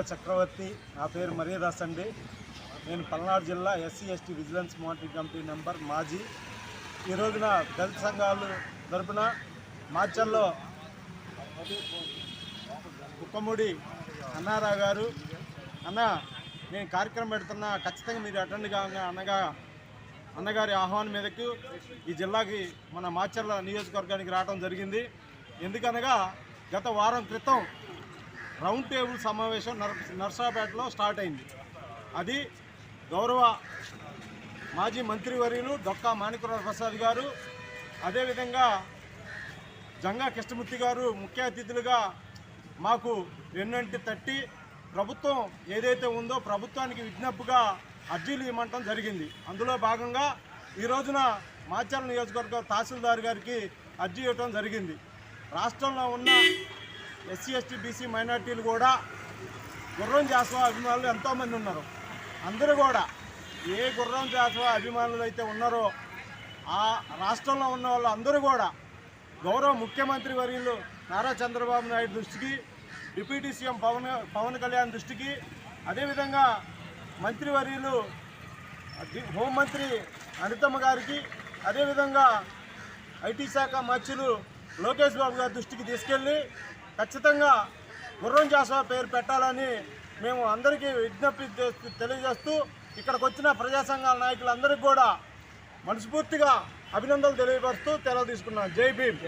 వీర చక్రవర్తి. నా పేరు మర్యాదాస్ అండి. నేను పల్నాడు జిల్లా SC ST vigilance monitoring committee number మాజీ. ఈ రోజున దళిత సంఘాలు తరపున మార్చల్లో కుక్కముడి అన్నారావు గారు అన్న నేను కార్యక్రమం పెడుతున్నా. ఖచ్చితంగా మీరు అటెండ్ కాగా అన్నగా అన్నగారి ఆహ్వానం మీదకు ఈ జిల్లాకి మన మాచర్ల నియోజకవర్గానికి రావడం జరిగింది. ఎందుకనగా గత వారం క్రితం రౌండ్ టేబుల్ సమావేశం నర్ నర్సాపేటలో స్టార్ట్ అయింది. అది గౌరవ మాజీ మంత్రివర్యులు డొక్కా మాణిక్యరావు ప్రసాద్ గారు అదేవిధంగా జంగా కృష్ణమూర్తి గారు ముఖ్య అతిథులుగా మాకు వెన్నంటి తట్టి ప్రభుత్వం ఏదైతే ఉందో ప్రభుత్వానికి విజ్ఞప్తిగా అర్జీలు ఇవ్వమంటం జరిగింది. అందులో భాగంగా ఈ రోజున మాచారం నియోజకవర్గ తహసీల్దార్ గారికి అర్జీ ఇవ్వటం జరిగింది. రాష్ట్రంలో ఉన్న ఎస్సీ ఎస్టీ బీసీ మైనార్టీలు కూడా గుర్రం జాస్వా అభిమానులు ఎంతోమంది ఉన్నారు. అందరూ కూడా ఏ గుర్రం జాస్వా అభిమానులు అయితే ఉన్నారో ఆ రాష్ట్రంలో ఉన్న వాళ్ళు అందరూ కూడా గౌరవ ముఖ్యమంత్రి వర్యులు నారా చంద్రబాబు నాయుడు దృష్టికి డిప్యూటీ సీఎం పవన్ పవన్ కళ్యాణ్ దృష్టికి అదేవిధంగా మంత్రివర్యులు హోంమంత్రి అనితమ్మ గారికి అదేవిధంగా ఐటీ శాఖ మంత్రులు లోకేష్ బాబు గారి దృష్టికి తీసుకెళ్ళి ఖచ్చితంగా గుర్రం జాసా పేరు పెట్టాలని మేము అందరికీ విజ్ఞప్తి చేస్తూ- తెలియజేస్తూ ఇక్కడికి వచ్చిన ప్రజా సంఘాల నాయకులందరికీ కూడా మనస్ఫూర్తిగా అభినందనలు తెలియపరుస్తూ తెలవ తీసుకున్నాం జై భీమ్.